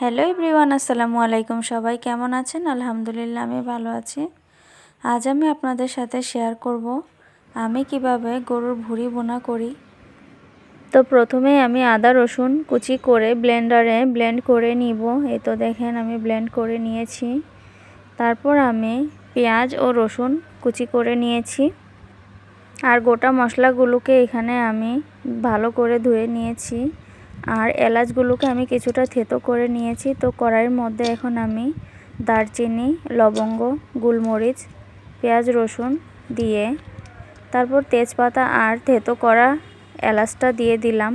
Hello everyone, আসসালামু আলাইকুম সবাই। কেমন আছেন? আলহামদুলিল্লাহ, আমি ভালো আছি। আজ আমি আপনাদের সাথে শেয়ার করব আমি কীভাবে গরুর ভুড়ি বোনা করি। তো প্রথমে আমি আদা, রসুন কুচি করে ব্লেন্ডারে ব্লেন্ড করে নিব। এই তো দেখেন, আমি ব্লেন্ড করে নিয়েছি। তারপর আমি পেঁয়াজ ও রসুন কুচি করে নিয়েছি। আর গোটা মশলাগুলোকে এখানে আমি ভালো করে ধুয়ে নিয়েছি। আর এলাচগুলোকে আমি কিছুটা থেতো করে নিয়েছি। তো কড়াইয়ের মধ্যে এখন আমি দারচিনি, লবঙ্গ, গুলমরিচ, পেঁয়াজ, রসুন দিয়ে তারপর তেজপাতা আর থেতো করা এলাচটা দিয়ে দিলাম।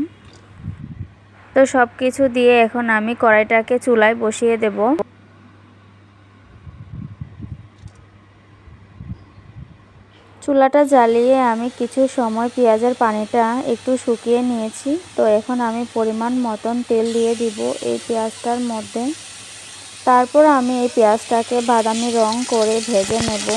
তো সব কিছু দিয়ে এখন আমি কড়াইটাকে চুলায় বসিয়ে দেব। চুলাটা জ্বালিয়ে আমি কিছু সময় পেঁয়াজের পানিটা একটু শুকিয়ে নিয়েছি। তো এখন আমি পরিমাণ মতন তেল দিয়ে দিব এই পেঁয়াজটার মধ্যে। তারপর আমি এই পেঁয়াজটাকে বাদামি রং করে ভেজে নেব।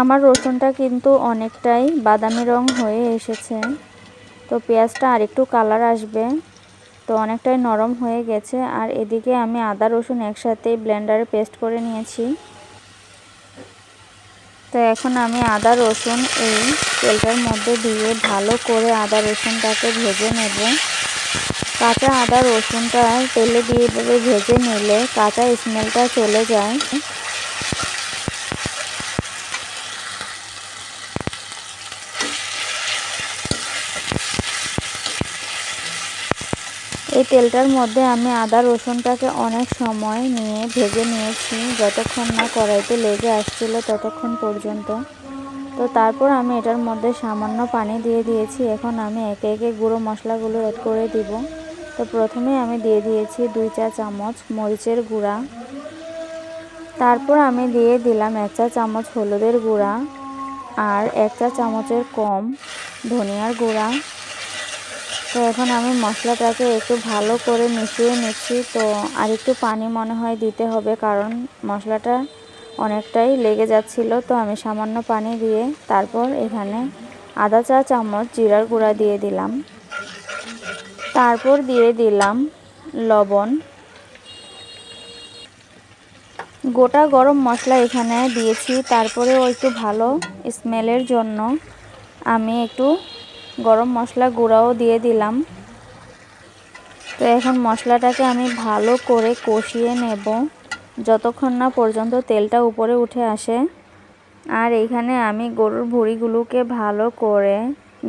আমার রসুনটা কিন্তু অনেকটাই বাদামি রং হয়ে এসেছে। তো পেঁয়াজটা আরেকটু কালার আসবে। তো অনেকটাই নরম হয়ে গেছে। আর এদিকে আমি আদা, রসুন একসাথে ব্লেন্ডারে পেস্ট করে নিয়েছি। তো এখন আমি আদা, রসুন এই তেলটার মধ্যে দিয়ে ভালো করে আদা, রসুনটাকে ভেজে নেব। কাঁচা আদা, রসুনটা তেলে দিয়ে ভেজে নিলে কাঁচা স্মেলটা চলে যায়। এই তেলটার মধ্যে আমি আদা রসুনটাকে অনেক সময় নিয়ে ভেজে নিয়েছি, যতক্ষণ না কড়াইতে লেগে আসছিল ততক্ষণ পর্যন্ত। তো তারপর আমি এটার মধ্যে সামান্য পানি দিয়ে দিয়েছি, এখন আমি একে একে গুঁড়ো মশলাগুলো অ্যাড করে দিব। তো প্রথমে আমি দিয়ে দিয়েছি দুই চা চামচ মরিচের গুঁড়া। তারপর আমি দিয়ে দিলাম এক চা চামচ হলুদের গুঁড়া আর এক চা চামচের কম ধনিয়ার গুঁড়া। তো এখন আমি মশলাটাকে একটু ভালো করে মিশিয়ে নিচ্ছি। তো আর একটু পানি মনে হয় দিতে হবে, কারণ মশলাটা অনেকটাই লেগে যাচ্ছিল। তো আমি সামান্য পানি দিয়ে তারপর এখানে আধা চা চামচ, জিরার গুঁড়া দিয়ে দিলাম। তারপর দিয়ে দিলাম লবণ। গোটা গরম মশলা এখানে দিয়েছি। তারপরেও একটু ভালো স্মেলের জন্য আমি একটু গরম মশলা গুঁড়াও দিয়ে দিলাম। তো এখন মশলাটাকে আমি ভালো করে কষিয়ে নেব। যতক্ষণ না পর্যন্ত তেলটা উপরে উঠে আসে। আর এইখানে আমি গরুর ভুড়িগুলোকে ভালো করে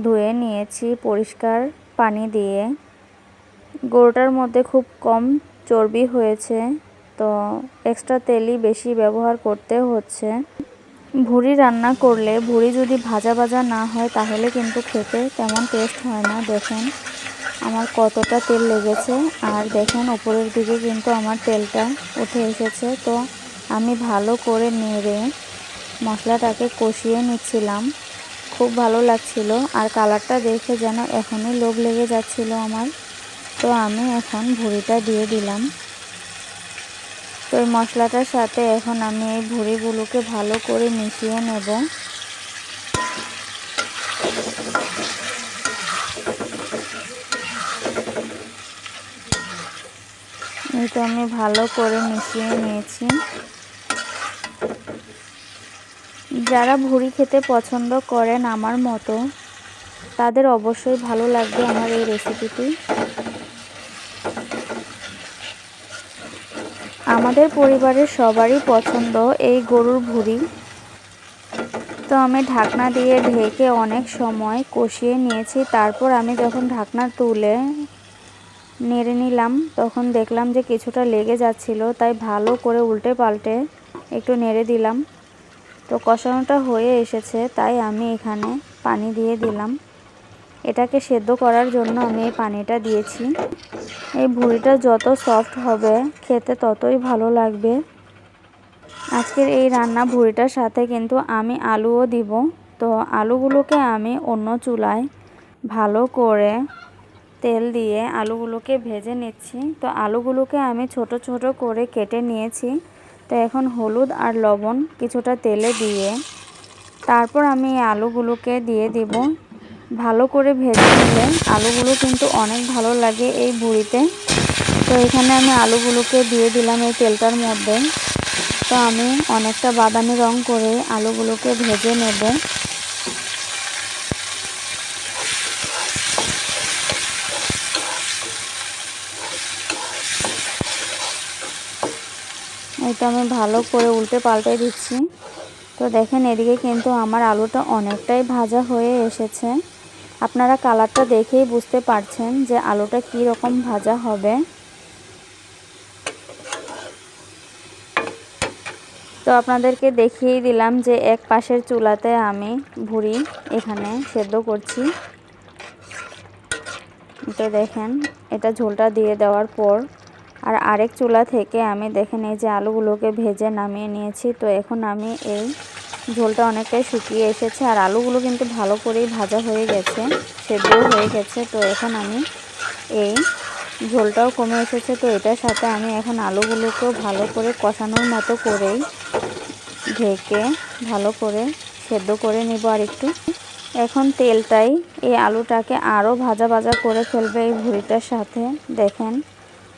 ধুয়ে নিয়েছি পরিষ্কার পানি দিয়ে। গরুটার মধ্যে খুব কম চর্বি হয়েছে, তো এক্সট্রা তেলই বেশি ব্যবহার করতে হচ্ছে। ভুড়ি রান্না করলে ভুড়ি যদি ভাজা ভাজা না হয়, তাহলে কিন্তু খেতে তেমন টেস্ট হয় না। দেখেন আমার কতটা তেল লেগেছে। আর দেখেন ওপরের দিকে কিন্তু আমার তেলটা উঠে এসেছে। তো আমি ভালো করে নেড়ে মশলাটাকে কষিয়ে নিচ্ছিলাম। খুব ভালো লাগছিল। আর কালারটা দেখে যেন এখনই লোভ লেগে যাচ্ছিল আমার। তো আমি এখন ভুড়িটা দিয়ে দিলাম। এই মশলাটার সাথে এখন আমি এই ভুড়িগুলোকে ভালো করে মিশিয়ে নেব। এটা আমি ভালো করে মিশিয়ে নিয়েছি। যারা ভুড়ি খেতে পছন্দ করেন আমার মতো, তাদের অবশ্যই ভালো লাগবে আমার এই রেসিপিটি। আমাদের পরিবারের সবারই পছন্দ এই গরুর ভুড়ি। তো আমি ঢাকনা দিয়ে ঢেকে অনেক সময় কষিয়ে নিয়েছি। তারপর আমি যখন ঢাকনা তুলে নেড়ে নিলাম, তখন দেখলাম যে কিছুটা লেগে যাচ্ছিল, তাই ভালো করে উল্টে পাল্টে একটু নেড়ে দিলাম। তো কষানোটা হয়ে এসেছে, তাই আমি এখানে পানি দিয়ে দিলাম। এটাকে সেদ্ধ করার জন্য আমি এই পানিটা দিয়েছি। এই ভুড়িটা যত সফট হবে, খেতে ততই ভালো লাগবে। আজকের এই রান্না ভুড়িটার সাথে কিন্তু আমি আলুও দিব। তো আলুগুলোকে আমি অন্য চুলায় ভালো করে তেল দিয়ে আলুগুলোকে ভেজে নিচ্ছি। তো আলুগুলোকে আমি ছোট ছোট করে কেটে নিয়েছি। তো এখন হলুদ আর লবণ কিছুটা তেলে দিয়ে তারপর আমি আলুগুলোকে দিয়ে দিব। ভালো করে ভেজে নিলে আলুগুলো কিন্তু অনেক ভালো লাগে এই বুড়িতে। তো এখানে আমি আলুগুলোকে দিয়ে দিলাম এই তেলটার মধ্যে। তো আমি অনেকটা বাদামি রং করে আলুগুলোকে ভেজে নেব। এটা আমি ভালো করে উল্টে পাল্টে দিচ্ছি। তো দেখেন, এদিকে কিন্তু আমার আলুটা অনেকটাই ভাজা হয়ে এসেছে। আপনারা কালারটা দেখেই বুঝতে পারছেন যে আলুটা কী রকম ভাজা হবে। তো আপনাদেরকে দেখিয়ে দিলাম যে এক পাশের চুলাতে আমি ভুড়ি এখানে সেদ্ধ করছি। তো দেখেন, এটা ঝোলটা দিয়ে দেওয়ার পর আর আরেক চুলা থেকে আমি দেখেন এই যে আলুগুলোকে ভেজে নামিয়ে নিয়েছি। তো এখন আমি এই ঝোলটা অনেকটাই শুকিয়ে এসেছে আর আলুগুলো কিন্তু ভালো করেই ভাজা হয়ে গেছে সেদ্ধ হয়ে গেছে। তো এখন আমি এই ঝোলটাও কমে এসেছে। তো এটার সাথে আমি এখন আলুগুলোকেও ভালো করে কষানোর মতো করেই ঢেকে ভালো করে সেদ্ধ করে নেব আর একটু। এখন তেলটাই এই আলুটাকে আরও ভাজা ভাজা করে ফেলবে এই ভুড়িটার সাথে। দেখেন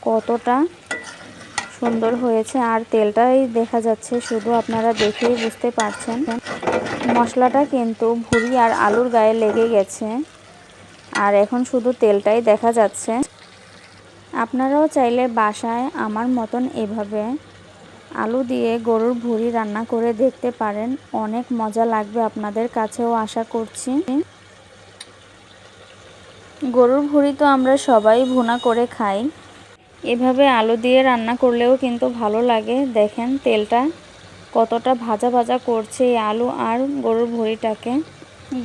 কতটা সুন্দর হয়েছে আর তেলটাই দেখা যাচ্ছে, শুধু আপনারা দেখেই বুঝতে পারছেন। মশলাটা কিন্তু ভুড়ি আর আলুর গায়ে লেগে গেছে। আর এখন শুধু তেলটাই দেখা যাচ্ছে। আপনারাও চাইলে বাসায় আমার মতন এভাবে আলু দিয়ে গরুর ভুড়ি রান্না করে দেখতে পারেন। অনেক মজা লাগবে আপনাদের কাছেও আশা করছি। গরুর ভুড়ি তো আমরা সবাই ভুনা করে খাই। এভাবে আলু দিয়ে রান্না করলেও কিন্তু ভালো লাগে। দেখেন তেলটা কতটা ভাজা ভাজা করছে এই আলু আর গরুর ভুড়িটাকে।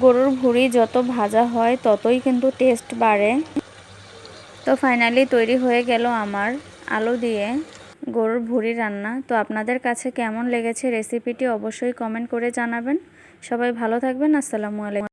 গরুর ভুড়ি যত ভাজা হয় ততই কিন্তু টেস্ট বাড়ে। তো ফাইনালি তৈরি হয়ে গেল আমার আলু দিয়ে গরুর ভুড়ি রান্না। তো আপনাদের কাছে কেমন লেগেছে রেসিপিটি অবশ্যই কমেন্ট করে জানাবেন। সবাই ভালো থাকবেন, আসসালামু আলাইকুম।